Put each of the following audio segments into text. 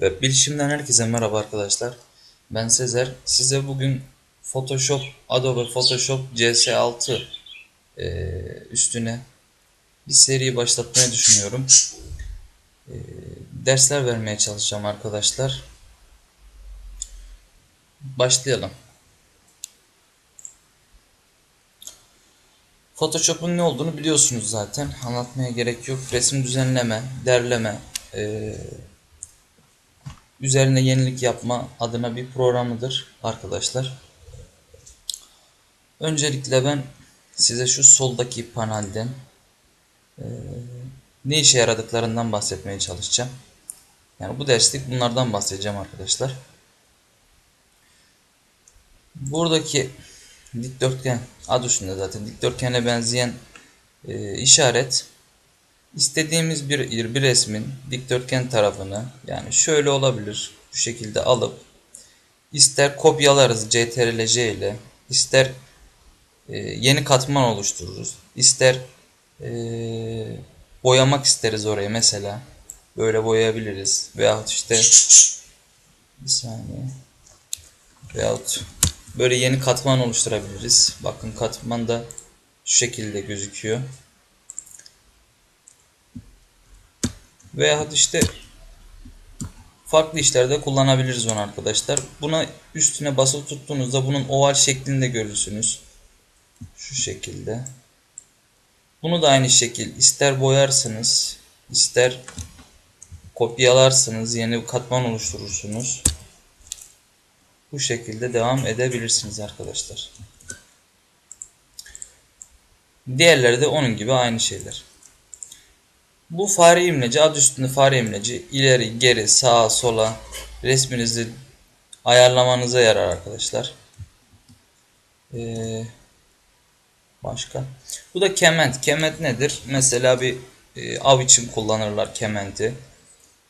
Ve bilişimden herkese merhaba arkadaşlar. Ben Sezer. Size bugün Photoshop, Adobe Photoshop CS6 e, üstüne bir seri başlatmayı düşünüyorum. E, dersler vermeye çalışacağım arkadaşlar. Başlayalım. Photoshop'un ne olduğunu biliyorsunuz zaten. Anlatmaya gerek yok. Resim düzenleme, derleme, e, üzerine yenilik yapma adına bir programıdır arkadaşlar. Öncelikle ben size şu soldaki panelden e, ne işe yaradıklarından bahsetmeye çalışacağım. Yani bu derslik bunlardan bahsedeceğim arkadaşlar. Buradaki dikdörtgen adı üstünde zaten dikdörtgene benzeyen e, işaret istediğimiz bir, bir resmin dikdörtgen tarafını yani şöyle olabilir bu şekilde alıp ister kopyalarız CTRL J ile ister e, yeni katman oluştururuz ister e, boyamak isteriz orayı mesela böyle boyayabiliriz. Veyahut işte bir saniye veyahut böyle yeni katman oluşturabiliriz. Bakın katman da şu şekilde gözüküyor Veya işte farklı işlerde kullanabiliriz onu arkadaşlar. Buna üstüne basılı tuttuğunuzda bunun oval şeklinde görürsünüz. Şu şekilde. Bunu da aynı şekil ister boyarsınız ister kopyalarsınız yeni bir katman oluşturursunuz. Bu şekilde devam edebilirsiniz arkadaşlar. Diğerleri de onun gibi aynı şeyler. Bu fare imleci adı üstünde fare imleci ileri geri sağa sola resminizi ayarlamanıza yarar arkadaşlar. Ee, başka. Bu da kement. Kement nedir? Mesela bir e, av için kullanırlar kementi.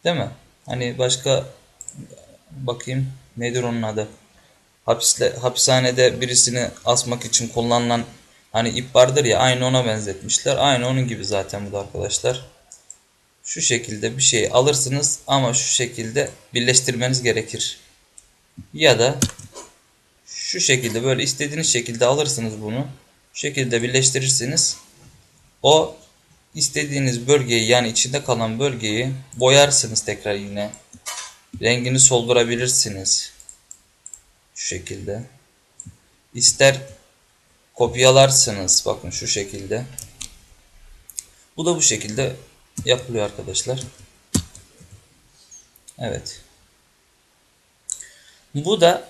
Değil mi? Hani başka bakayım nedir onun adı? Hapisle, hapishanede birisini asmak için kullanılan hani ip vardır ya aynı ona benzetmişler. Aynı onun gibi zaten bu da arkadaşlar şu şekilde bir şey alırsınız ama şu şekilde birleştirmeniz gerekir. Ya da şu şekilde böyle istediğiniz şekilde alırsınız bunu. Şu şekilde birleştirirsiniz. O istediğiniz bölgeyi yani içinde kalan bölgeyi boyarsınız tekrar yine. Rengini soldurabilirsiniz. Şu şekilde. İster kopyalarsınız. Bakın şu şekilde. Bu da bu şekilde yapılıyor arkadaşlar. Evet. Bu da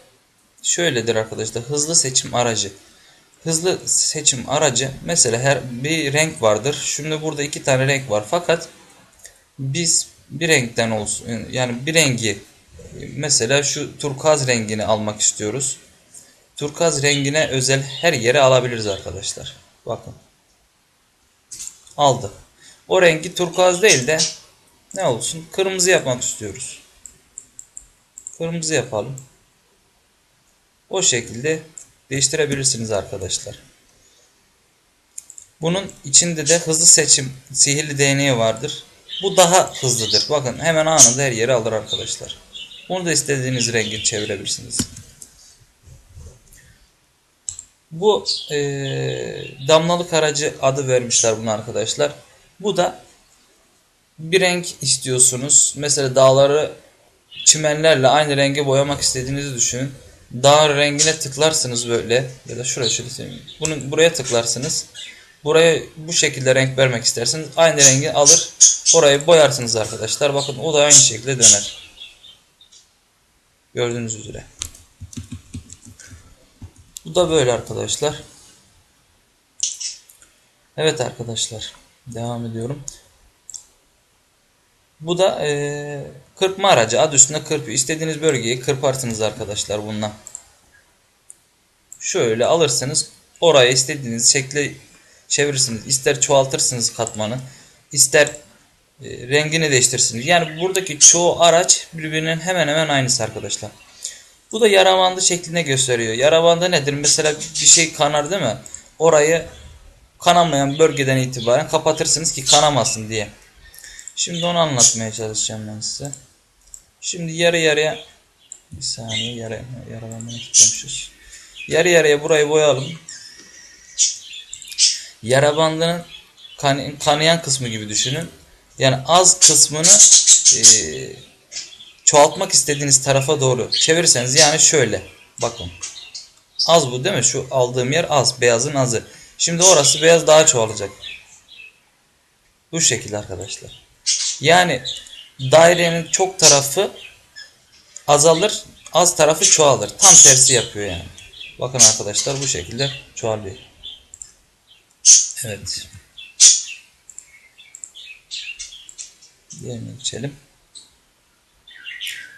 şöyledir arkadaşlar. Hızlı seçim aracı. Hızlı seçim aracı mesela her bir renk vardır. Şimdi burada iki tane renk var. Fakat biz bir renkten olsun yani bir rengi mesela şu turkuaz rengini almak istiyoruz. Turkuaz rengine özel her yere alabiliriz arkadaşlar. Bakın. Aldı. O rengi turkuaz değil de ne olsun? Kırmızı yapmak istiyoruz. Kırmızı yapalım. O şekilde değiştirebilirsiniz arkadaşlar. Bunun içinde de hızlı seçim sihirli değneği vardır. Bu daha hızlıdır. Bakın hemen anında her yeri alır arkadaşlar. Bunu da istediğiniz rengi çevirebilirsiniz. Bu e, damlalık aracı adı vermişler bunu arkadaşlar. Bu da bir renk istiyorsunuz. Mesela dağları çimenlerle aynı renge boyamak istediğinizi düşünün. Dağ rengine tıklarsınız böyle ya da şuraya şöyle. Bunu buraya tıklarsınız. Buraya bu şekilde renk vermek isterseniz aynı rengi alır. Orayı boyarsınız arkadaşlar. Bakın o da aynı şekilde döner. Gördüğünüz üzere. Bu da böyle arkadaşlar. Evet arkadaşlar. Devam ediyorum. Bu da e, kırpma aracı. Adı üstünde kırpıyor. İstediğiniz bölgeyi kırparsınız arkadaşlar bununla. Şöyle alırsınız. Oraya istediğiniz şekli çevirirsiniz. İster çoğaltırsınız katmanı. ister e, rengini değiştirirsiniz. Yani buradaki çoğu araç birbirinin hemen hemen aynısı arkadaşlar. Bu da yara bandı şeklinde gösteriyor. Yara bandı nedir? Mesela bir şey kanar değil mi? Orayı kanamayan bölgeden itibaren kapatırsınız ki kanamasın diye. Şimdi onu anlatmaya çalışacağım ben size. Şimdi yarı yarıya bir saniye yarı bandını tutmuşuz. Yarı yarıya burayı boyayalım. Yara bandının kan, kanayan kısmı gibi düşünün. Yani az kısmını e, çoğaltmak istediğiniz tarafa doğru çevirirseniz yani şöyle bakın. Az bu değil mi? Şu aldığım yer az. Beyazın azı. Şimdi orası beyaz daha çoğalacak. Bu şekilde arkadaşlar. Yani dairenin çok tarafı azalır. Az tarafı çoğalır. Tam tersi yapıyor yani. Bakın arkadaşlar bu şekilde çoğalıyor. Evet. Diğerine geçelim.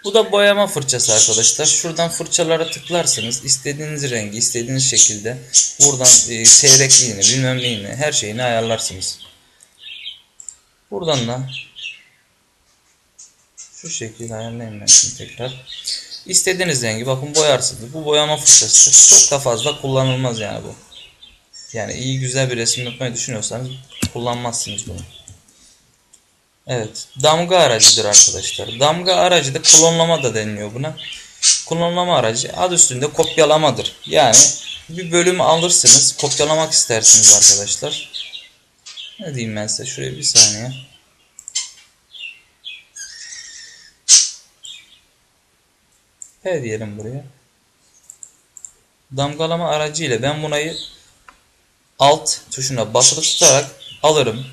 Bu da boyama fırçası arkadaşlar. Şuradan fırçalara tıklarsınız. istediğiniz rengi, istediğiniz şekilde buradan e, seyrekliğini, bilmem neyini, her şeyini ayarlarsınız. Buradan da şu şekilde ayarlayayım ben şimdi tekrar. İstediğiniz rengi bakın boyarsınız. Bu boyama fırçası çok da fazla kullanılmaz yani bu. Yani iyi güzel bir resim yapmayı düşünüyorsanız kullanmazsınız bunu. Evet. Damga aracıdır arkadaşlar. Damga aracı da klonlama da deniliyor buna. Klonlama aracı adı üstünde kopyalamadır. Yani bir bölümü alırsınız. Kopyalamak istersiniz arkadaşlar. Ne diyeyim ben size? Şuraya bir saniye. P diyelim buraya. Damgalama aracı ile ben bunayı alt tuşuna basılı tutarak alırım.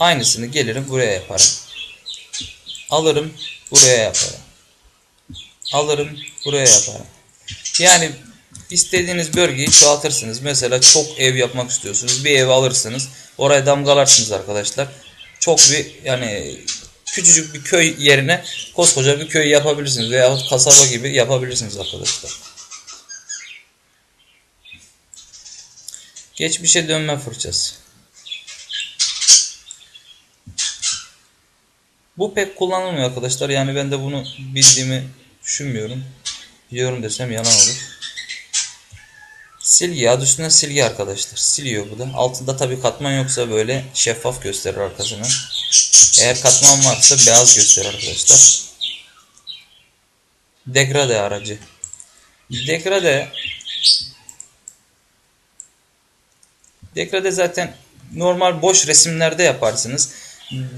Aynısını gelirim buraya yaparım. Alırım buraya yaparım. Alırım buraya yaparım. Yani istediğiniz bölgeyi çoğaltırsınız. Mesela çok ev yapmak istiyorsunuz. Bir ev alırsınız. Oraya damgalarsınız arkadaşlar. Çok bir yani küçücük bir köy yerine koskoca bir köy yapabilirsiniz. Veya kasaba gibi yapabilirsiniz arkadaşlar. Geçmişe dönme fırçası. Bu pek kullanılmıyor arkadaşlar. Yani ben de bunu bildiğimi düşünmüyorum. Biliyorum desem yalan olur. Silgi adı üstünde silgi arkadaşlar. Siliyor bu da. Altında tabi katman yoksa böyle şeffaf gösterir arkasını. Eğer katman varsa beyaz gösterir arkadaşlar. Degrade aracı. Degrade Degrade zaten normal boş resimlerde yaparsınız.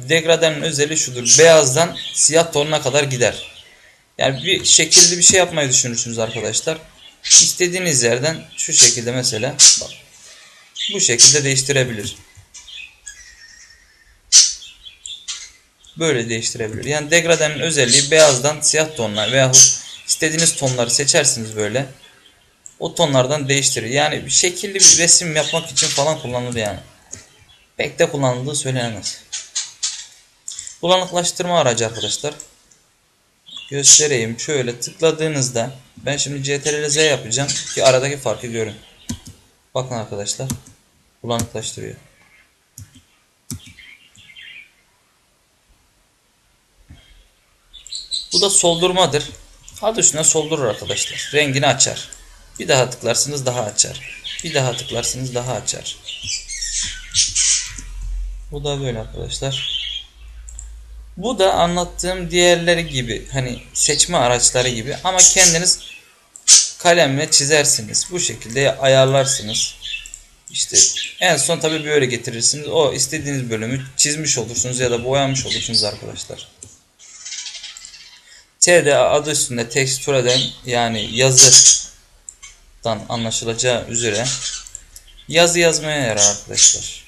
Degradenin özelliği şudur. Beyazdan siyah tonuna kadar gider. Yani bir şekilli bir şey yapmayı düşünürsünüz arkadaşlar. İstediğiniz yerden şu şekilde mesela bak, bu şekilde değiştirebilir. Böyle değiştirebilir. Yani degradenin özelliği beyazdan siyah tonlar veyahut istediğiniz tonları seçersiniz böyle. O tonlardan değiştirir. Yani bir şekilli bir resim yapmak için falan kullanılır yani. Pek de kullanıldığı söylenemez. Bulanıklaştırma aracı arkadaşlar. Göstereyim. Şöyle tıkladığınızda ben şimdi CTRL Z yapacağım ki aradaki farkı görün. Bakın arkadaşlar. Bulanıklaştırıyor. Bu da soldurmadır. Adı üstüne soldurur arkadaşlar. Rengini açar. Bir daha tıklarsınız daha açar. Bir daha tıklarsınız daha açar. Bu da böyle arkadaşlar. Bu da anlattığım diğerleri gibi hani seçme araçları gibi ama kendiniz kalemle çizersiniz. Bu şekilde ayarlarsınız. İşte en son tabi böyle getirirsiniz. O istediğiniz bölümü çizmiş olursunuz ya da boyamış olursunuz arkadaşlar. TD adı üstünde tekstüreden yani yazıdan anlaşılacağı üzere yazı yazmaya yarar arkadaşlar.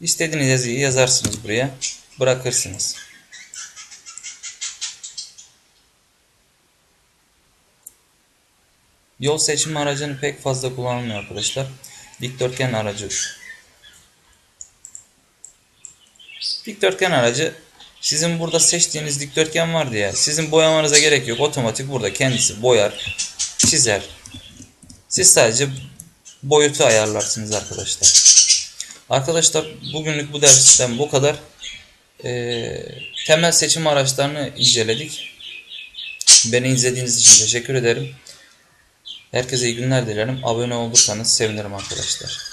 İstediğiniz yazıyı yazarsınız buraya. Bırakırsınız. Yol seçimi aracını pek fazla kullanılmıyor arkadaşlar. Dikdörtgen aracı. Dikdörtgen aracı sizin burada seçtiğiniz dikdörtgen var diye sizin boyamanıza gerek yok. Otomatik burada kendisi boyar, çizer. Siz sadece boyutu ayarlarsınız arkadaşlar. Arkadaşlar bugünlük bu dersten bu kadar. Ee, temel seçim araçlarını inceledik. Beni izlediğiniz için teşekkür ederim. Herkese iyi günler dilerim. Abone olursanız sevinirim arkadaşlar.